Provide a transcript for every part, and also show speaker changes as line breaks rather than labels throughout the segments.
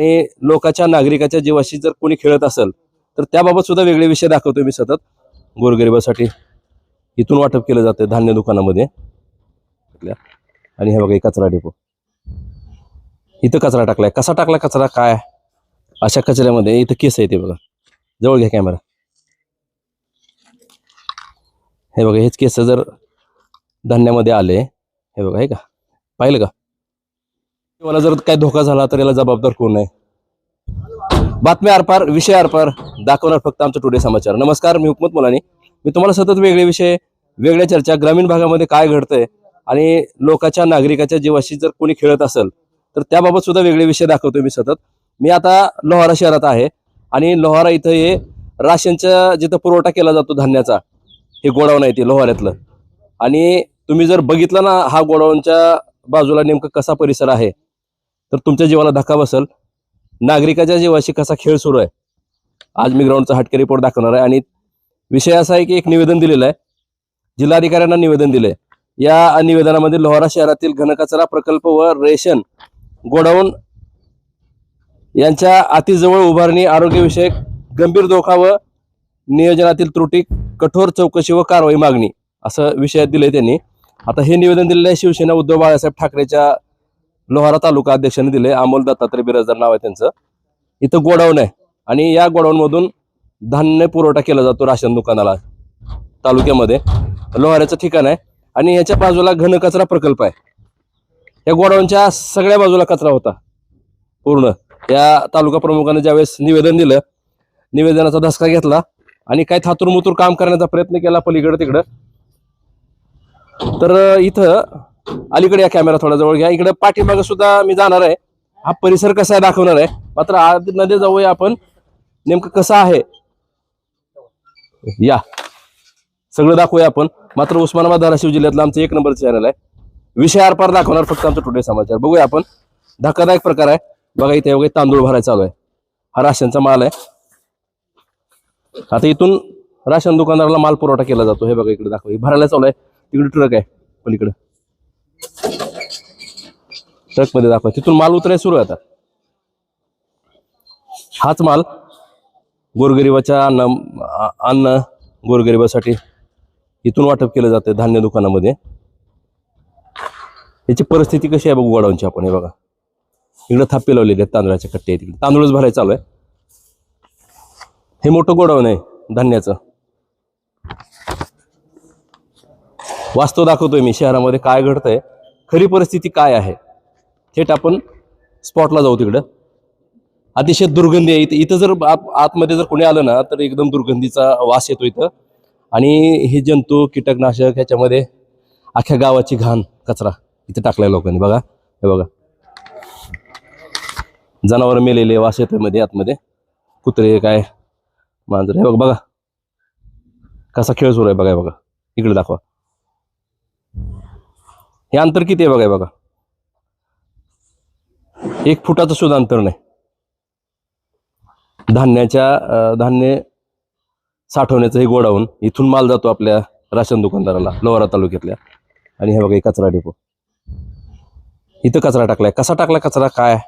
आणि लोकांच्या नागरिकाच्या जीवाशी जर कोणी खेळत असेल तर त्याबाबत सुद्धा वेगळे विषय दाखवतोय मी सतत. गोरगरिबासाठी इथून वाटप केलं जातं धान्य दुकानामध्ये. आणि हे बघा कचरा डेपो इथं कचरा टाकलाय. कसा टाकला कचरा? काय? अशा कचऱ्यामध्ये इथं केस आहे ते बघा. जवळ घ्या कॅमेरा. हे बघा हेच केस जर धान्यामध्ये आले हे बघा हे का? पाहिलं का? मला जर काय धोका झाला तर याला जबाबदार कोण आहे? बातम्या आरपार विषय आरपार दाखवणार फक्त आमचं टुडे समाचार. नमस्कार मी हुकमत मुलानी. मी तुम्हाला सतत वेगळे विषय वेगळ्या चर्चा ग्रामीण भागामध्ये काय घडतंय आणि लोकांच्या नागरिकाच्या जीवाशी जर कोणी खेळत असेल तर त्याबाबत सुद्धा वेगळे विषय दाखवतोय मी सतत. मी आता लोहारा शहरात आहे आणि लोहारा इथं हे राशनचा जिथं पुरवठा केला जातो धान्याचा हे गोडाऊन आहे ते लोहाऱ्यातलं. आणि तुम्ही जर बघितलं ना हा गोडाऊनच्या बाजूला नेमकं कसा परिसर आहे तर तुमच्या जीवाला धक्का बसल. नागरिकाच्या जीवाशी कसा खेळ सुरू आहे? आज मी ग्राउंडचा हटके रिपोर्ट दाखवणार आहे. आणि विषय असा आहे की एक निवेदन दिलेलं आहे. जिल्हाधिकाऱ्यांना निवेदन दिले या निवेदनामध्ये लोहारा शहरातील घनकचरा प्रकल्प व रेशन गोडाऊन यांच्या अतिजवळ उभारणी आरोग्यविषयक गंभीर धोका व नियोजनातील त्रुटी कठोर चौकशी व कारवाई मागणी असं विषयात दिले त्यांनी. आता हे निवेदन दिलेलं आहे शिवसेना उद्धव बाळासाहेब ठाकरेच्या लोहारा तालुका अध्यक्षांनी दिले अमोल दत्तात्रय बिराजदार नाव आहे त्यांचं. इथं गोडाऊन आहे. आणि या गोडाऊन मधून धान्य पुरवठा केला जातो राशन दुकानाला तालुक्यामध्ये. लोहाऱ्याचं ठिकाण आहे. आणि याच्या बाजूला घनकचरा प्रकल्प आहे. या गोडाऊनच्या सगळ्या बाजूला कचरा होता. पूर्ण. या तालुका प्रमुखाने ज्यावेळेस निवेदन दिलं निवेदनाचा धसका घेतला आणि काय थातुरमुतूर काम करण्याचा प्रयत्न केला पलीकडे तिकडं. तर इथं अलीकडे या कॅमेरा थोडा जवळ घ्या. इकडे पाठीमागे सुद्धा मी जाणार आहे. हा परिसर कसा आहे दाखवणार आहे. मात्र आतमध्ये जाऊया आपण. नेमकं कसं आहे? या. सगळं दाखवूया आपण. मात्र उस्मानाबाद धाराशिव जिल्ह्यातलं आमचं एक नंबर चॅनल आहे. विषय आरपार दाखवणार फक्त आमचं टुडे समाचार. बघूया आपण. धक्कादायक प्रकार आहे. बघा इथे वगैरे तांदूळ भरायला चालू आहे. हा राशनचा माल आहे. आता इथून राशन दुकानदाराला माल पुरवठा केला जातो. हे बघा इकडे दाखव. भरायला चालू आहे. तिकडे ट्रक आहे. पलीकडे. ट्रकमध्ये दाखवा. तिथून माल उतरायला सुरू आहे आता. हाच माल गोरगरिबाच्या अन्न अन्न गोरगरिबासाठी इथून वाटप केलं जातं धान्य दुकानामध्ये. याची परिस्थिती कशी आहे बघू गोडाऊनची आपण हे बघा. इकडे थापे लावलेले आहेत तांदळाच्या कट्टे आहेत तांदूळच भरायला चालू आहे. हे मोठं गोडाऊन आहे धान्याचं. वास्तव दाखवतोय मी शहरामध्ये काय घडतंय. खरी परिस्थिती काय आहे? थेट आपण स्पॉटला जाऊ तिकडं. अतिशय दुर्गंधी आहे. इथं इथं जर आत आतमध्ये जर कोणी आलं ना तर एकदम दुर्गंधीचा वास येतो इथं. आणि हे जंतू कीटकनाशक ह्याच्यामध्ये अख्ख्या गावाची घाण कचरा इथे टाकलाय लोकांनी. बघा हे बघा. जनावर मेलेले वास येतोयमध्ये आतमध्ये. कुत्रे काय? मांजर. हे बघा बघा. कसा खेळ सुरू आहे. बघा हे बघा. इकडे दाखवा. हे अंतर किती आहे बघा बघा. एक फुटाचं सुद्धा अंतर नाही. धान्याच्या धान्य साठवण्याचं हे गोडाऊन इथून माल जातो आपल्या राशन दुकानदाराला लोहारा तालुक्यातल्या. आणि हे बघा कचरा डेपो. इथं कचरा टाकलाय. कसा टाकला कचरा? काय?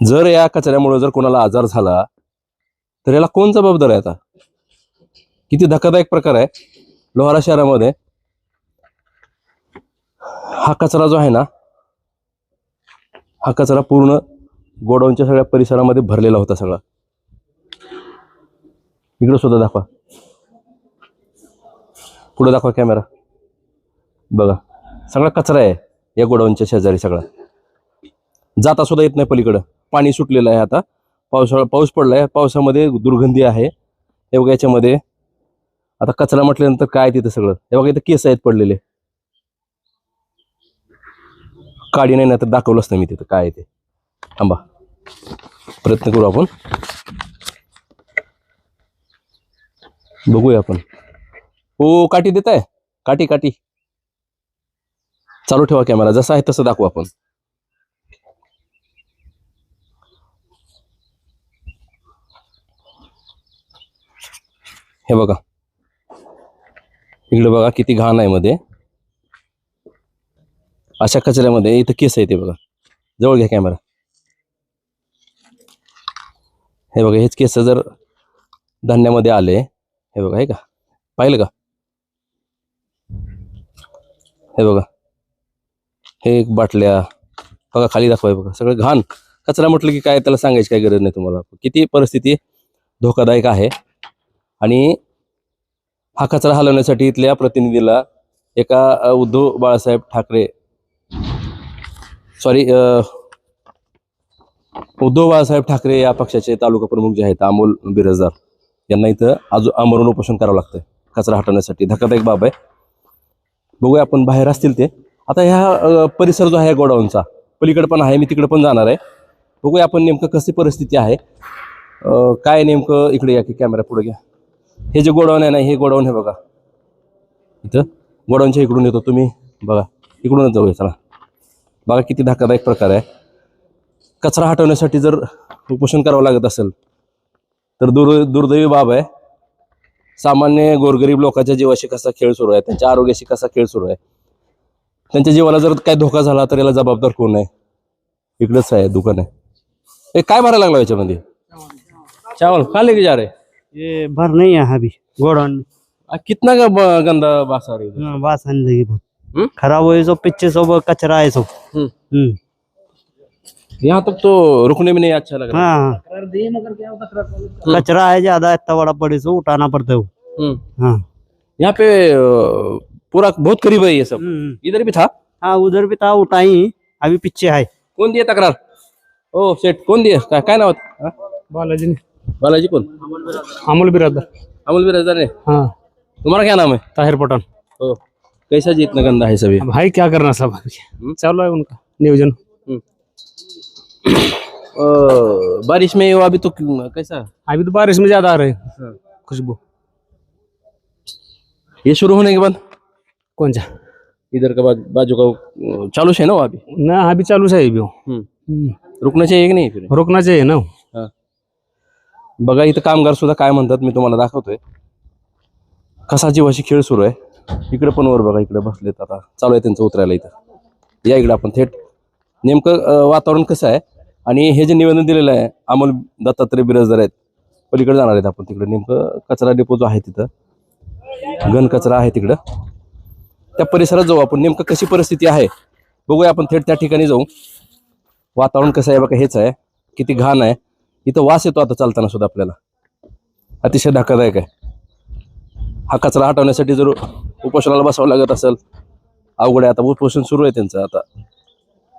जर या कचऱ्यामुळे जर कोणाला आजार झाला तर याला कोण जबाबदार आहे आता? किती धक्कादायक प्रकार आहे. लोहारा शहरामध्ये हा कचरा जो आहे ना हा कचरा पूर्ण गोडाऊनच्या सगळ्या परिसरामध्ये भरलेला होता सगळा. इकडं सुद्धा दाखवा. पुढं दाखवा कॅमेरा. बघा सगळा कचरा आहे या गोडाऊनच्या शेजारी सगळा. जाता सुद्धा येत नाही पलीकडं. पाणी सुटलेलं आहे आता. पावसाळा पाऊस पडलाय. पावसामध्ये दुर्गंधी आहे. हे बघा याच्यामध्ये आता कचरा म्हटल्यानंतर काय तिथं सगळं? हे बघा इथं केस आहेत पडलेले. काडी नाही ना तर दाखवलं असतं मी तिथं. काय ते? थांबा. प्रयत्न करू आपण. बघूया आपण. हो काठी देत आहे? काठी काठी. चालू ठेवा कॅमेरा जसा आहे तसं दाखवू आपण. हे बघा. इकडे बघा किती घाण आहे मध्ये. अशा कचऱ्यामध्ये इथं केस आहे ते बघा. जवळ घ्या कॅमेरा हे बघा हेच केस जर धान्यामध्ये आले हे बघा हे का? पाहिलं का? हे बघा. हे एक बाटल्या बघा खाली दाखवाय बघा. सगळं घाण. कचरा म्हटलं की काय त्याला सांगायची काय गरज नाही तुम्हाला. किती परिस्थिती धोकादायक आहे. आणि हा कचरा हलवण्यासाठी इथल्या प्रतिनिधीला एका उद्धव बाळासाहेब ठाकरे सॉरी उद्धव बाळासाहेब ठाकरे या पक्षाचे तालुका प्रमुख जे आहेत अमोल बिरजदार यांना इथं अजून आमरण उपोषण करावं लागतंय कचरा हटवण्यासाठी. धक्कादायक बाब आहे. बघूया आपण बाहेर असतील ते. आता ह्या परिसर जो आहे गोडाऊनचा पलीकडे पण आहे मी तिकडे पण जाणार आहे. बघूया आपण नेमकं कशी परिस्थिती आहे. काय नेमकं इकडे या की कॅमेरा पुढे घ्या. हे जे गोडाऊन आहे ना हे गोडाऊन आहे बघा. इथं गोडाऊनच्या इकडून येतो तुम्ही बघा. इकडूनच जाऊया चला. बघा किती धक्कादायक प्रकार आहे. कचरा हटवण्यासाठी जर उपोषण करावं लागत असेल तर दुर् दुर्दैवी बाब आहे. सामान्य गोरगरीब लोकांच्या जीवाशी कसा खेळ सुरू आहे त्यांच्या आरोग्याशी कसा खेळ सुरू आहे. त्यांच्या जीवाला जर काय धोका झाला तर याला जबाबदार कोण आहे? इकडंच आहे दुकान आहे. हे काय भरायला लागला याच्यामध्ये? चावल खा लेके जा रहे
ये भर नहीं है अभी गोडाउन में
आ, कितना का ब- गंदा बास रही है?
हाँ, बास
हम्म?
बहुत खराब हुए सब पीछे सब कचरा है सब
हम्म।
हम्म।
यहाँ तक तो रुकने में नहीं अच्छा लग रहा।
हाँ। हाँ। कचरा है ज़्यादा इतना बड़ा पड़े से उठाना पड़ता है
हम्म।
हाँ।
यहाँ पे पूरा बहुत करीब है ये सब।
हम्म।
इधर भी था?
हाँ उधर भी था उठाई अभी पीछे है।
कौन दिए तक्रार? ओ सेठ कौन दिया? काय काय नाव होतं? हा?
बालाजी
बालाजी कौन?
अमोल बिरादर।
अमोल बिराजदार ने।
हाँ।
तुम्हारा क्या नाम है?
ताहिर पठान।
ओ। कैसा जी इतना गंदा है सभी?
भाई क्या करना सब?
हम्म।
चल रहा है उनका नियोजन।
अ, बारिश में अभी तो कैसा?
अभी तो बारिश में ज़्यादा आ रहे हैं।
हाँ।
खुशबू।
ये शुरू होने के बाद?
कौन सा?
इधर का बाजू का चालू है ना अभी?
ना अभी चालू है अभी
हम्म.
हम्म.
रुकना चाहिए की नाही फिर?
रोकना चाहिए ना
हा. बघा इथं कामगार सुद्धा काय म्हणतात मी तुम्हाला दाखवतोय. कसा जीवाशी खेळ सुरू आहे. इकडे पण वर बघा इकडे बसलेत आता. चालू आहे त्यांचं उतरायला इथं. या इकडे आपण थेट. नेमकं वातावरण कसं आहे? आणि हे जे निवेदन दिलेलं आहे अमोल दत्तात्रय बिराजदार आहेत. पलीकडे जाणार आहेत आपण तिकडे. नेमकं कचरा डेपो जो आहे तिथं. घन कचरा आहे तिकडं. त्या परिसरात जाऊ आपण. नेमकं कशी परिस्थिती आहे? बघूया आपण थेट त्या ठिकाणी जाऊ. वातावरण कसं आहे बघा हेच आहे. किती घाण आहे. इथं वास येतो आता चालताना सुद्धा आपल्याला. अतिशय धक्कादायक आहे. हा कचरा हटवण्यासाठी जर उपोषणाला बसावं लागत असेल अवघड आहे. आता उपोषण सुरू आहे त्यांचं आता.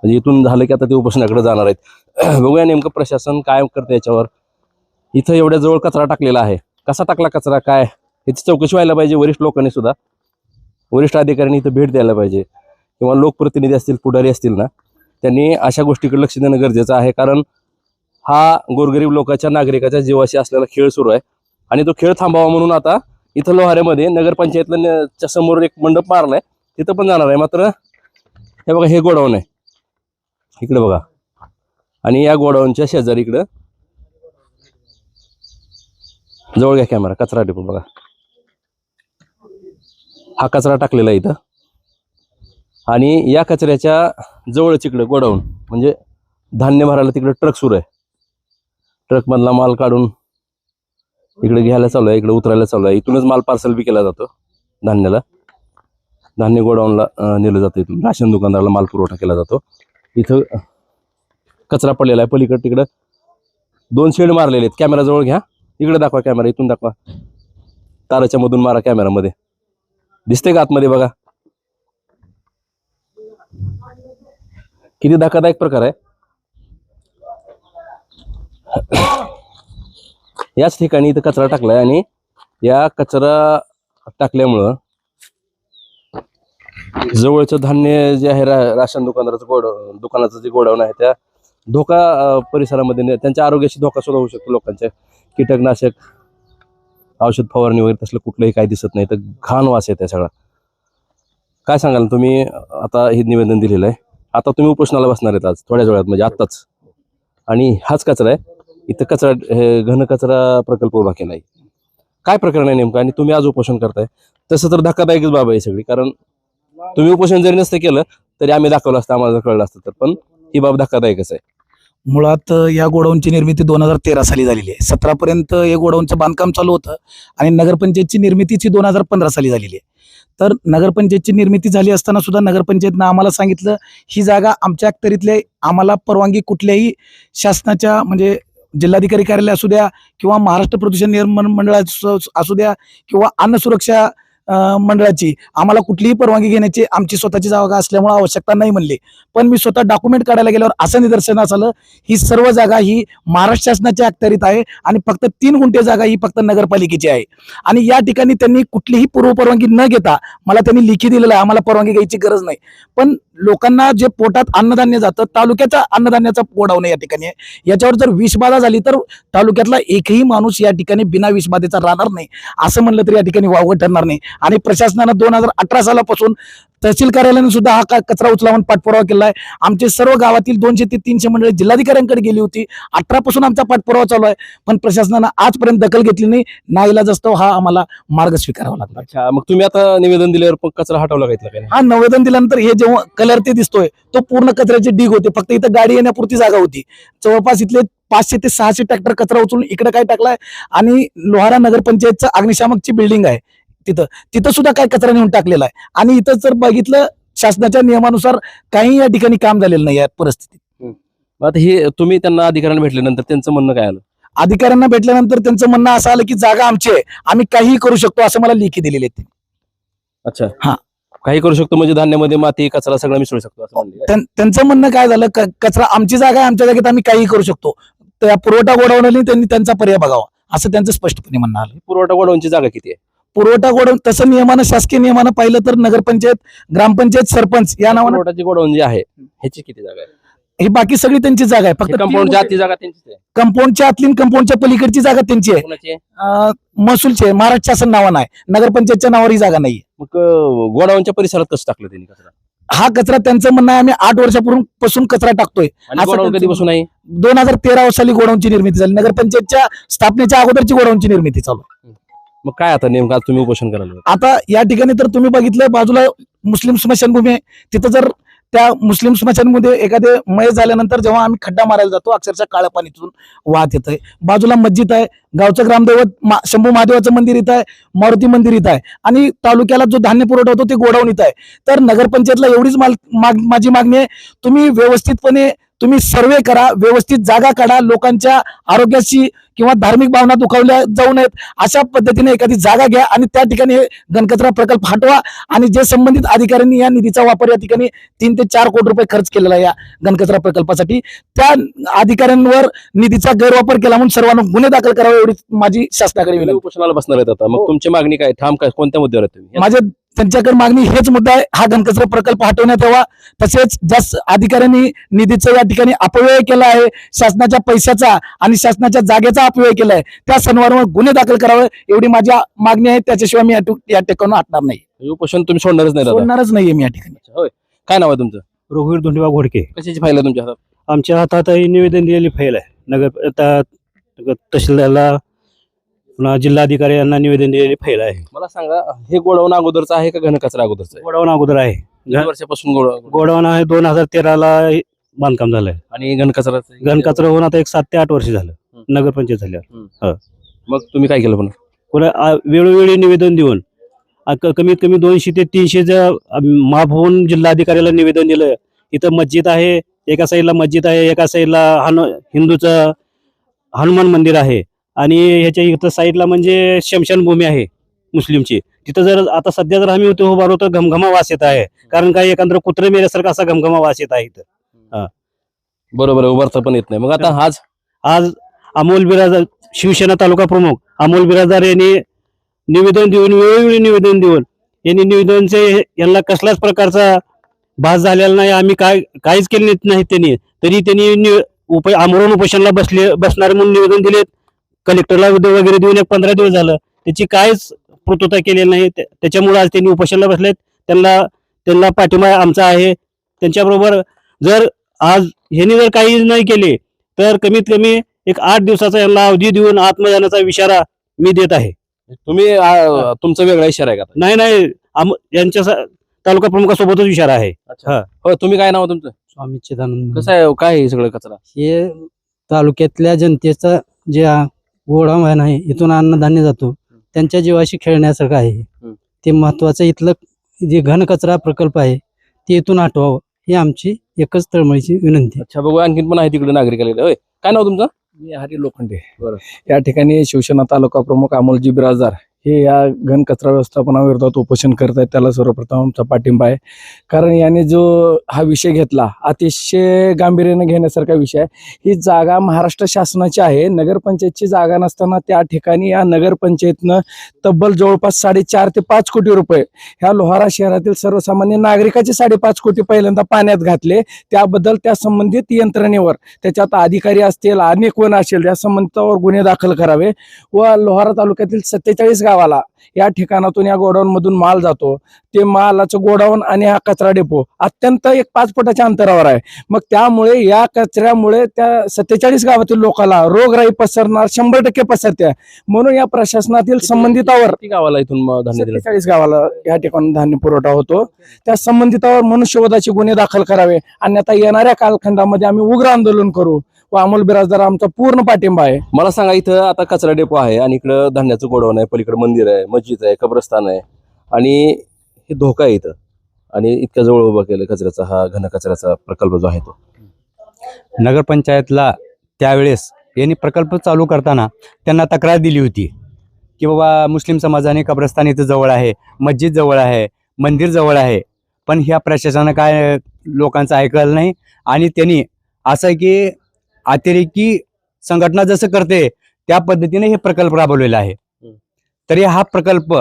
म्हणजे इथून झालं की आता ते उपोषणाकडे जाणार आहेत. बघूया नेमकं प्रशासन काय करतं याच्यावर. इथं एवढ्या जवळ कचरा टाकलेला आहे. कसा टाकला कचरा काय? याची चौकशी व्हायला पाहिजे वरिष्ठ लोकांनी सुद्धा. वरिष्ठ अधिकाऱ्यांनी इथं भेट द्यायला पाहिजे. किंवा लोकप्रतिनिधी असतील पुढारी असतील ना त्यांनी अशा गोष्टीकडे लक्ष देणं गरजेचं आहे. कारण हा गोरगरीब लोकांच्या नागरिकाच्या जीवाशी असलेला खेळ सुरू आहे. आणि तो खेळ थांबावा म्हणून आता इथं लोहाऱ्यामध्ये नगरपंचायतच्या समोर एक मंडप मारलाय. तिथं पण जाणार आहे. मात्र हे बघा हे गोडाऊन आहे. इकडे बघा. आणि या गोडाऊनच्या शेजारी इकडं जवळ घ्या कॅमेरा कचरा टिपू बघा. हा कचरा टाकलेला आहे इथं. आणि या कचऱ्याच्या जवळच इकडं गोडाऊन. म्हणजे धान्य भरायला तिकडे ट्रक सुरू आहे. ट्रक मधला माल काढून इकडे घ्यायला चालू आहे इकडे उतरायला चालू आहे. इथूनच माल पार्सल बी केला जातो धान्याला. धान्य गोडाऊनला नेलं जातं इथून. राशन दुकानदाराला माल पुरवठा केला जातो. इथं कचरा पडलेला आहे. पलीकडे तिकडं दोन शेड मारलेले आहेत. कॅमेरा जवळ घ्या. इकडे दाखवा कॅमेरा इथून दाखवा. ताराच्या मधून मारा कॅमेरामध्ये दिसते का आतमध्ये बघा? किती धक्कादायक प्रकार आहे. याच ठिकाणी इथं कचरा टाकलाय आणि या कचरा टाकल्यामुळं जवळचं धान्य जे आहे रा- राशन दुकानदाराचं गोड दुकानाचं जे गोडाऊन आहे त्या धोका परिसरामध्ये त्यांच्या आरोग्याशी धोका सुद्धा होऊ शकतो लोकांच्या. कीटकनाशक औषध फवारणी वगैरे तसलं कुठलंही काही दिसत नाही. तर घाण वास येते सगळा. काय सांगाल तुम्ही? आता हे निवेदन दिलेलं आहे. आता तुम्ही उपोषणाला बसणार आहेत आज थोड्याच वेळात म्हणजे आत्ताच. आणि हाच कचरा आहे. इथं कचरा घनकचरा घन कचरा प्रकल्प उभा केला आहे काय प्रकरण आहे नेमकं? आणि तुम्ही आज उपोषण करताय. तसं तर धक्कादायकच बाब आहे सगळी कारण तुम्ही उपोषण जरी नसतं केलं तरी आम्ही दाखवलं असतं आम्हाला जर कळलं असतं तर. पण ही बाब धक्कादायकच आहे.
मुळात या गोडाऊनची निर्मिती दोन हजार तेरा साली झालेली आहे. सतरापर्यंत या गोडाऊनचं बांधकाम चालू होतं आणि नगरपंचायतची निर्मितीची दोन हजार पंधरा साली झालेली आहे. तर नगरपंचायतची निर्मिती झाली असताना सुद्धा नगरपंचायतनं आम्हाला सांगितलं ही जागा आमच्या अखत्यारीतल्या आम्हाला परवानगी कुठल्याही शासनाच्या म्हणजे जिल्हाधिकारी कार्यालय असू द्या किंवा महाराष्ट्र प्रदूषण नियमन मंडळ असू द्या किंवा अन्न सुरक्षा मंडळाची. आम्हाला कुठलीही परवानगी घेण्याची आमची स्वतःची जागा असल्यामुळे आवश्यकता नाही म्हणली. पण मी स्वतः डॉक्युमेंट काढायला गेल्यावर असं निदर्शनास आलं ही सर्व जागा ही महाराष्ट्र शासनाच्या अखत्यारीत आहे आणि फक्त तीन गुंठे जागा ही फक्त नगरपालिकेची आहे. आणि या ठिकाणी त्यांनी कुठलीही पूर्वपरवानगी न घेता मला त्यांनी लिखी दिलेलं आहे. आम्हाला परवानगी घ्यायची गरज नाही. पण लोकांना जे पोटात अन्नधान्य जातं तालुक्याचा अन्नधान्याचा गोडाऊन या ठिकाणी आहे. याच्यावर जर विषबाधा झाली तर तालुक्यातला एकही माणूस या ठिकाणी बिना विषबाधेचा राहणार नाही. असं म्हणलं तर या ठिकाणी वावगं ठरणार नाही. आणि प्रशासनानं दोन हजार अठरा सालापासून तहसील कार्यालयाने सुद्धा हा का- कचरा उचलावून पाठपुरावा केला आहे आमचे सर्व गावातील दोनशे ते तीनशे मंडळी जिल्हाधिकाऱ्यांकडे गेली होती. अठरा पासून आमचा पाठपुरावा चालू आहे. पण प्रशासनानं आजपर्यंत दखल घेतली नाही. नाईलाज असतो हा आम्हाला मार्ग स्वीकारावा लागला.
अच्छा मग तुम्ही आता निवेदन दिल्यावर कचरा हटवला काय
हा निवेदन दिल्यानंतर हे जेव्हा कलर ते दिसतोय तो पूर्ण कचऱ्याचे ढीग होते. फक्त इथं गाडी येण्यापुरती जागा होती. जवळपास इथले पाचशे ते सहाशे ट्रॅक्टर कचरा उचलून इकडे काय टाकलाय? आणि लोहारा नगरपंचायतचं अग्निशामकची बिल्डिंग आहे. तिथं. तिथं सुद्धा काय कचरा नेऊन टाकलेला आहे. आणि इथं जर बघितलं शासनाच्या नियमानुसार काही या ठिकाणी काम झालेलं नाही या परिस्थितीत.
आता हे तुम्ही त्यांना अधिकाऱ्यांना भेटल्यानंतर त्यांचं म्हणणं काय आलं?
अधिकाऱ्यांना भेटल्यानंतर त्यांचं म्हणणं असं आलं की जागा आमची आहे. आम्ही काहीही करू शकतो असं मला लेखी दिलेली आहे
अच्छा.
हा.
काही करू शकतो म्हणजे धान्यामध्ये माती कचरा सगळं मिसळू शकतो असं म्हणले काय?
त्यां- त्यांचं म्हणणं काय झालं? क- कचरा आमची जागा आहे आमच्या जागेत आम्ही काही करू शकतो. त्या पुरवठा गोडावण्याने त्यांनी त्यांचा पर्याय बघावा. असं त्यांचं स्पष्टपणे म्हणणं आलं.
पुरवठा गोडाऊनची जागा किती आहे?
पुरवठा गोडाऊन तसं नियमानं शासकीय नियमानं पाहिलं तर नगरपंचायत ग्रामपंचायत सरपंच या नावानं
पुरवठाची गोडाऊन जी आहे ह्याची किती जागा आहे?
ही बाकी सगळी त्यांची जागा आहे. फक्त
कंपाऊंडच्या आतली जागा त्यांचीच आहे.
कंपाऊंडच्या आतली कंपाऊंडच्या पलीकडची जागा त्यांची आहे.
कोणाची आहे?
अं, महसूलची आहे. महाराष्ट्र शासन नावानं आहे. नगरपंचायतच्या नावावर ही जागा नाही
मग अं, गोडाऊनच्या परिसरात कसं टाकलं त्यांनी कचरा?
हा कचरा त्यांचं म्हणणं आहे आम्ही आठ वर्षापूर्वी पासून कचरा टाकतोय.
आणि
असं
गोडाऊन
त्यांचं-
कधीपासून आहे?
दोन हजार तेरा साली गोडाऊनची निर्मिती झाली. नगरपंचायतच्या स्थापनेच्या अगोदरची गोडाऊनची निर्मिती चालू आहे.
मग काय आता नेमकं आज तुम्ही उपोषण करायला
आता या ठिकाणी तर तुम्ही बघितलं बाजूला मुस्लिम स्मशानभूमी आहे. तिथं जर त्या मुस्लिम स्मशानमध्ये एखादे मय झाल्यानंतर जेव्हा आम्ही खड्डा मारायला जातो अक्षरशः काळ्या पाणीतून वाहत येत आहे बाजूला मस्जिद आहे गावचं ग्रामदैवत मा- शंभू महादेवाचं मंदिर इथं आहे मारुती मंदिर इथं आहे. आणि तालुक्याला जो धान्य पुरवठा होतो ते गोडाऊन इथं आहे. तर नगरपंचायतला एवढीच माल माग माझी मागणी आहे तुम्ही व्यवस्थितपणे तुम्ही सर्वे करा व्यवस्थित जागा काढा लोकांच्या आरोग्याची किंवा धार्मिक भावना दुखावल्या जाऊ नयेत अशा पद्धतीने एखादी जागा घ्या आणि त्या ठिकाणी हे घनकचरा प्रकल्प हटवा आणि जे संबंधित अधिकाऱ्यांनी या निधीचा वापर या ठिकाणी तीन ते चार कोटी रुपये खर्च केलेला या घनकचरा प्रकल्पासाठी त्या अधिकाऱ्यांवर निधीचा गैरवापर केला म्हणून सर्वांना गुन्हे दाखल करावे एवढी माझी शासनाकडे
उपोषणाला बसणार आहेत आता. मग
हो.
तुमची मागणी काय? ठाम काय? कोणत्या मुद्द्यावर
माझे त्यांच्याकडे मागणी हेच मुद्दा आहे. हा घनकचरा प्रकल्प हटवण्यात यावा. तसेच ज्या अधिकाऱ्यांनी निधीचा या ठिकाणी अपव्यय केला आहे शासनाच्या पैशाचा आणि शासनाच्या जागेचा अपव्यय केलाय त्या सणवारावर गुन्हे दाखल करावे एवढी माझी मागणी आहे. त्याच्याशिवाय मी या ठिक- या ठिकाणी हटणार नाही.
हे उपोषण तुम्ही सोडणारच नाही
सोडणारच नाहीये मी या ठिकाणी.
काय नाव आहे तुमचं?
रघुवीर धोंडीबा घोडके.
कशाची फाईल आहे तुमच्या हातात?
आमच्या हातात ही निवेदन दिलेली फाईल आहे. नगर तहसीलदारला पुन्हा जिल्हाधिकारी यांना निवेदन दिलेली फाईल आहे.
मला सांगा हे गोडाऊन अगोदरचं आहे का घनकचरा अगोदरचं आहे?
गोडाऊन अगोदर आहे.
किती वर्षापासून गोड-
गोडाऊन आहे दोन हजार तेराला बांधकाम झालंय.
आणि घनकचरा
घनकचरा होऊन आता एक सात ते आठ वर्ष झालं. नगरपंचायत झाल्यावर.
मग तुम्ही काय केलं पण
कोणा आ- वेळोवेळी निवेदन देऊन आ- क- कमीत कमी दोनशे ते तीनशे माफ होऊन जिल्हाधिकाऱ्याला निवेदन दिलं इथं मस्जिद आहे एका साईडला मस्जिद आहे एका साईडला हनु हिंदूचं हनुमान मंदिर आहे आणि ह्याच्या इथं साईडला म्हणजे शमशानभूमी आहे मुस्लिमची. तिथं जर आता सध्या जर आम्ही होतो उभारो तर घमघमा वास येत आहे. कारण काही एकंदर कुत्रे मेल्यासारखा असा घमघमा वास येत आहे इथं.
बरोबर उभारता पण येत नाही. मग आता आज?
आज अमोल बिराजदार शिवसेना तालुका प्रमुख अमोल बिराजदार यांनी निवेदन देऊन वेळोवेळी निवेदन देऊन यांनी निवेदनचे यांना कसल्याच प्रकारचा भास झालेला नाही. आम्ही काय काहीच केले नाही त्यांनी. तरी त्यांनी उप आमरण उपोषणला बसले बसणारे म्हणून निवेदन दिलेत. कलेक्टरला वगैरे देऊन एक पंधरा दिवस झालं. त्याची काहीच पूर्तता केलेली नाही. त्या- त्याच्यामुळे आज त्यांनी उपोषणला बसलेत. त्यांना त्यांना पाठिंबा आमचा आहे. त्यांच्याबरोबर जर आज ह्यांनी जर काही नाही केले तर कमीत कमी एक आठ दिवसाचा यांना अवधी देऊन आत्मदानाचा इशारा मी देत आहे.
तुम्ही तुमचा वेगळा इशारा आहे का?
नाही नाही. आम- यांच्या स- तालुका प्रमुखासोबतच इशारा आहे.
अच्छा. हो तुम्ही काय नाव तुमचं?
स्वामी चिदानंद.
कसं आहे काय हे सगळं कचरा?
हे तालुक्यातल्या जनतेचा जे गोडाऊन आहे इथून अन्नधान्य जातो त्यांच्या जीवाशी खेळण्यासारखं आहे. ते महत्वाचं इथलं जे घनकचरा प्रकल्प आहे ते इथून हटवावं ही आमची एकच तळमळीची विनंती आहे.
अच्छा बघू आणखीन पण आहे तिकडे नागरिक आलेले होय काय नाव तुमचं
मी हरी लोखंडे
बरं.
या ठिकाणी शिवसेना तालुका प्रमुख अमोलजी बिराजदार हे या घन कचरा व्यवस्थापनाविरोधात उपोषण करत आहेत. त्याला सर्वप्रथम आमचा पाठिंबा आहे. कारण याने जो हा विषय घेतला अतिशय गांभीर्याने घेण्यासारखा विषय आहे. ही जागा महाराष्ट्र शासनाची आहे. नगरपंचायतची जागा नसताना त्या ठिकाणी या नगरपंचायतनं तब्बल जवळपास साडेचार ते पाच कोटी रुपये ह्या लोहारा शहरातील सर्वसामान्य नागरिकाचे साडेपाच कोटी पहिल्यांदा पाण्यात घातले. त्याबद्दल त्या संबंधित यंत्रणेवर त्याच्यात अधिकारी असतील अनेक कोण असेल या संबंधितावर गुन्हे दाखल करावे व लोहारा तालुक्यातील सत्तेचाळीस गावाला या ठिकाणातून या गोडाऊन मधून माल जातो. ते मालाचं गोडाऊन आणि हा कचरा डेपो अत्यंत एक पाच फुटाच्या अंतरावर आहे. मग त्यामुळे या कचऱ्यामुळे त्या सत्तेचाळीस गावातील लोकांना रोगराई पसरणार शंभर टक्के पसरते म्हणून या प्रशासनातील संबंधितावर
गावाला इथून
सत्तेचाळीस गावाला या ठिकाणी धान्य पुरवठा होतो. त्या संबंधितावर मनुष्यवधाचे गुन्हे दाखल करावे. अन्यथा येणाऱ्या कालखंडामध्ये आम्ही उग्र आंदोलन करू. व अमोल बिराजदार आमचा पूर्ण पाठिंबा आहे.
मला सांगा इथं आता कचरा डेपो आहे आणि इकडं धान्याचं गोडाऊन आहे पलीकडे मंदिर आहे मस्जिद आहे कब्रस्तान आहे आणि हे धोका आहे इथं. आणि इतक्या जवळ उभा केलं कचऱ्याचा हा घन कचऱ्याचा प्रकल्प जो आहे तो.
नगरपंचायतला त्यावेळेस यांनी प्रकल्प चालू करताना त्यांना तक्रार दिली होती की बाबा मुस्लिम समाजाने कब्रस्तान इथं जवळ आहे मस्जिद जवळ आहे मंदिर जवळ आहे पण ह्या प्रशासनानं काय लोकांचं ऐकलं नाही आणि त्यांनी असं आहे की अतिरेकी संघटना जसं करते त्या पद्धतीने हे प्रकल्प राबवलेला आहे. तरी हा प्रकल्प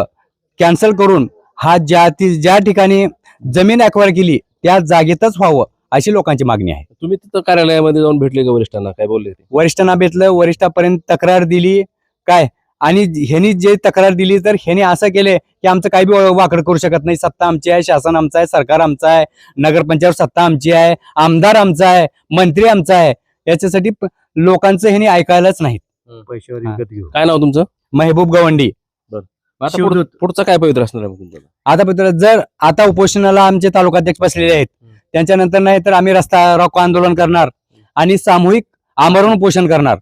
कॅन्सल करून हा ज्या ती ज्या ठिकाणी जमीन अक्वायर केली त्या जागेतच व्हावं अशी लोकांची मागणी आहे.
तुम्ही तिथं कार्यालयामध्ये जाऊन भेटले का वरिष्ठांना? काय बोलले
वरिष्ठांना भेटलं वरिष्ठापर्यंत तक्रार दिली काय? आणि ह्यांनी जे तक्रार दिली तर ह्यांनी असं केले की आमचं काही बी वाकड करू शकत नाही. सत्ता आमची आहे शासन आमचं आहे सरकार आमचं आहे नगरपंचायत सत्ता आमची आहे आमदार आमचा आहे मंत्री आमचा आहे. याच्यासाठी लोकांचं ह्यांनी ऐकायलाच नाहीत.
पैशावर
हा.
विकत घेऊ.
काय नाव तुमचं?
महबूब गवंडी.
आता
शिवदूत.
पुढ- पुढचं काय पवित्र असणार आहे मग तुमचं
आता पत्र जर आता उपोषणाला आमचे तालुकाध्यक्ष बसलेले आहेत त्यांच्यानंतर नाही तर आम्ही रस्ता रॉको आंदोलन करणार आणि सामूहिक आमरण उपोषण करणार.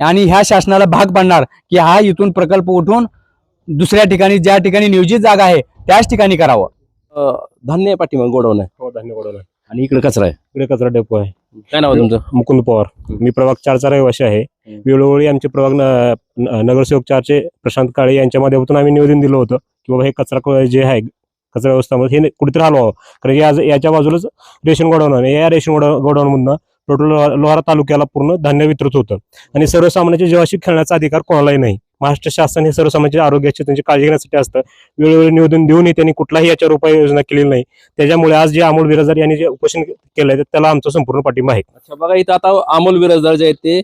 आणि ह्या शासनाला भाग पाडणार की हा इथून प्रकल्प उठून दुसऱ्या ठिकाणी ज्या ठिकाणी नियोजित जागा आहे त्याच ठिकाणी करावं.
अं, धान्य आहे पाठीमाग गोडाऊन आहे.
हो धान्य गोडाऊन आहे.
आणि इकडे कचरा आहे.
इकडे कचरा डेपो आहे.
काय नाव आहे तुमचं?
मुकुंद पवार. मी प्रभाग चारचा रहिवासी आहे. वेळोवेळी आमचे प्रभाग नगरसेवक चारचे प्रशांत काळे यांच्या माध्यमातून आम्ही निवेदन दिलं होतं की बाबा हे कचरा क- जे आहे कचरा व्यवस्थामध्ये हे कुठेतरी हलवावं. कारण या याच्या बाजूलाच रेशन गोडाऊन आहे. या रेशन गोडा गोडाऊनमधनं टोटल लोहारा तालुक्याला पूर्ण धान्य वितरित होतं. आणि सर्वसामान्यांच्या जीवाशी खेळण्याचा अधिकार कोणालाही नाही. महाराष्ट्र शासन हे सर्वसामान्यांच्या आरोग्याची त्यांची काळजी घेण्यासाठी असतं. वेळोवेळी निवेदन देऊनही त्यांनी कुठलाही याच्यावर उपाययोजना केलेली नाही. त्याच्यामुळे आज जे अमोल बिराजदार यांनी जे उपोषण केलंय त्याला आमचा संपूर्ण पाठिंबा आहे.
अच्छा बघा इथं आता अमोल बिराजदार जे आहेत ते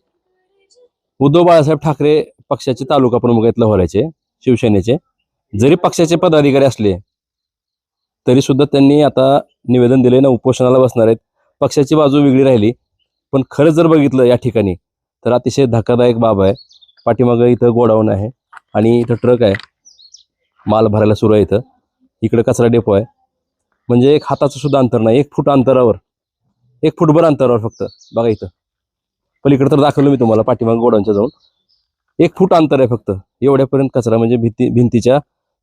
उद्धव बाळासाहेब ठाकरे पक्षाचे तालुका प्रमुख आहेत लहोऱ्याचे शिवसेनेचे. जरी पक्षाचे पदाधिकारी असले तरी सुद्धा त्यांनी आता निवेदन दिले ना उपोषणाला बसणार आहेत. पक्षाची बाजू वेगळी राहिली. पण खरं जर बघितलं या ठिकाणी तर अतिशय धक्कादायक बाब आहे. पाठीमागं इथं गोडाऊन आहे आणि इथं ट्रक आहे. माल भरायला सुरू आहे इथं. इकडं कचरा डेपो आहे. म्हणजे एक हाताचं सुद्धा अंतर नाही. एक फूट अंतरावर. एक फुटभर अंतरावर फक्त. बघा इथं. पलीकडे तर दाखवलं मी तुम्हाला पाठीमागं गोडाऊनच्या जाऊन एक फूट अंतर आहे फक्त. एवढ्यापर्यंत कचरा म्हणजे भिंती भिंतीच्या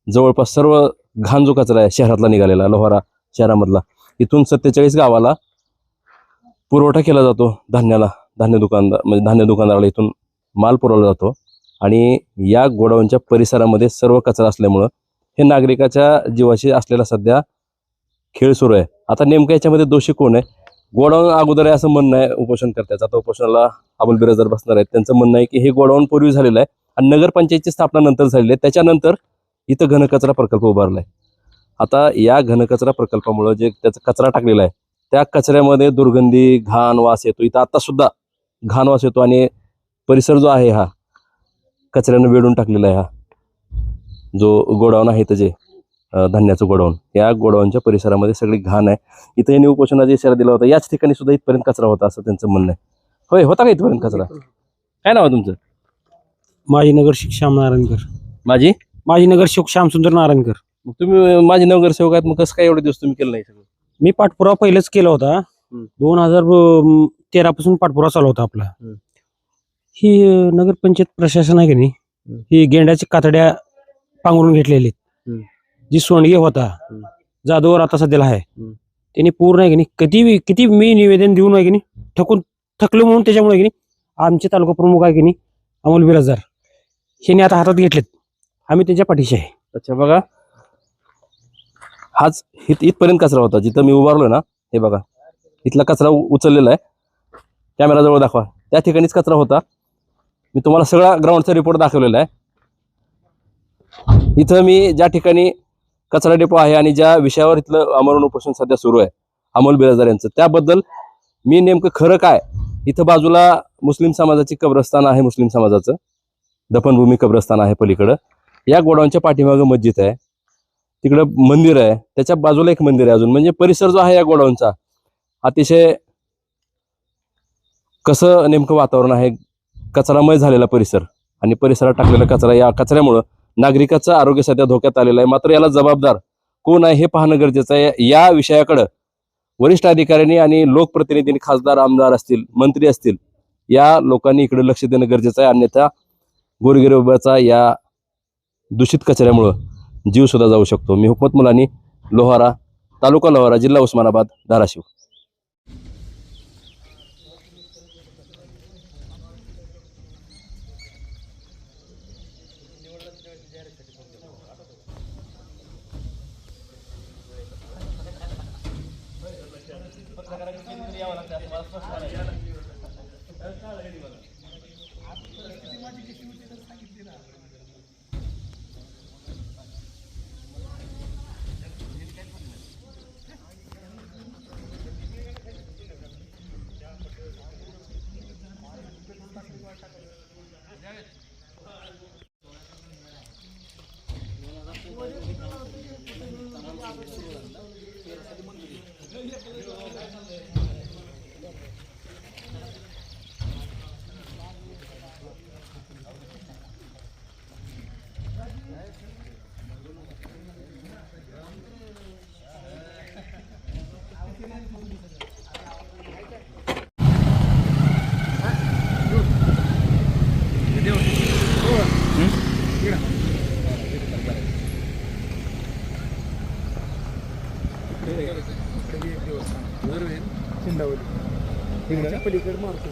जवळपास सर्व घाण जो कचरा आहे शहरातला निघालेला लोहारा शहरामधला इथून सत्तेचाळीस गावाला पुरवठा केला जातो धान्याला धान्य दुकानदार म्हणजे धान्य दुकानदाराला इथून माल पुरवला जातो. आणि या गोडाऊनच्या परिसरामध्ये सर्व कचरा असल्यामुळं हे नागरिकाच्या जीवाशी असलेला सध्या खेळ सुरू आहे. आता नेमकं याच्यामध्ये दोषी कोण आहे? गोडाऊन अगोदर आहे असं म्हणणं आहे उपोषण करतायचं आता उपोषणाला अबुल बिराजदार बसणार आहेत. त्यांचं म्हणणं आहे की हे गोडाऊन पूर्वी झालेलं आहे आणि नगरपंचायतची स्थापना नंतर झालेली आहे. त्याच्यानंतर इथं घनकचरा प्रकल्प उभारला आहे आता या घनकचरा प्रकल्पामुळं जे त्याचा कचरा टाकलेला आहे त्या कचऱ्यामध्ये दुर्गंधी घाण वास येतो. इथं आता सुद्धा घाण वास येतो आणि परिसर जो आहे हा कचऱ्यानं वेढून टाकलेला आहे हा. जो गोडाऊन आहे अं, धान्याचं गोडाऊन या गोडाऊनच्या परिसरामध्ये सगळी घाण आहे. इथं यांनी उपोषणाचा इशारा दिला होता याच ठिकाणी सुद्धा इथपर्यंत कचरा होता असं त्यांचं म्हणणं आहे. होय होता का इथपर्यंत कचरा? काय नाव आहे तुमचं?
माझी नगर श्याम नारायणकर
माझी
माझी नगर श्यामसुंदर नारायणकर
मग तुम्ही माझे नगरसेवक आहेत मग कसं काय एवढे दिवस तुम्ही केलं नाही सगळं?
मी पाठपुरावा पहिलेच केला होता.
दोन हजार तेरा पासून पाठपुरा चालू होता आपला. ही नगरपंचायत प्रशासन आहे की नाही. ही गेंड्याच्या कातड्या पांघरून घेतलेली. जी सोंडगे होता. जादूवर आता सध्याला आहे. त्यांनी पूर्ण आहे की नाही किती किती मी निवेदन देऊन आहे की नाही थकून थकलो म्हणून त्याच्यामुळे की नाही आमचे तालुका प्रमुख आहे की नाही अमोल बिराजदार ह्यांनी आता हातात घेतलेत. आम्ही त्यांच्या पाठीशी आहे.
अच्छा बघा. हाच इथ इथपर्यंत कचरा होता जिथं मी उभारलोय ना हे बघा. इथला कचरा उचललेला आहे. कॅमेरा जवळ दाखवा. त्या ठिकाणीच कचरा होता. मी तुम्हाला सगळा ग्राउंडचा रिपोर्ट दाखवलेला आहे. इथं मी ज्या ठिकाणी कचरा डेपो आहे आणि ज्या विषयावर इथलं आमरण उपोषण सध्या सुरू आहे अमोल बिराजदार यांचं त्याबद्दल मी नेमकं खरं काय? इथं बाजूला मुस्लिम समाजाची कब्रस्तान आहे मुस्लिम समाजाचं. दफनभूमी कब्रस्तान आहे पलीकडं. या गोडाऊनच्या पाठीमागं मस्जिद आहे. तिकडं मंदिर आहे. त्याच्या बाजूला एक मंदिर आहे अजून. म्हणजे परिसर जो आहे या गोडाऊनचा अतिशय कसं नेमकं वातावरण आहे कचरामय झालेला परिसर आणि परिसरात टाकलेला कचरा या कचऱ्यामुळं नागरिकाचं आरोग्य सध्या धोक्यात आलेलं आहे. मात्र याला जबाबदार कोण आहे हे पाहणं गरजेचं आहे. या विषयाकडं वरिष्ठ अधिकाऱ्यांनी आणि लोकप्रतिनिधींनी खासदार आमदार असतील मंत्री असतील या लोकांनी इकडे लक्ष देणं गरजेचं आहे. अन्यथा गोरगरिबाचा या दूषित कचऱ्यामुळं जीव सुद्धा जाऊ शकतो. मी हुकमत मुलांनी लोहारा तालुका लोहारा जिल्हा उस्मानाबाद धाराशिव.
यावं लागतं मला स्पष्ट पलीकडे मारतो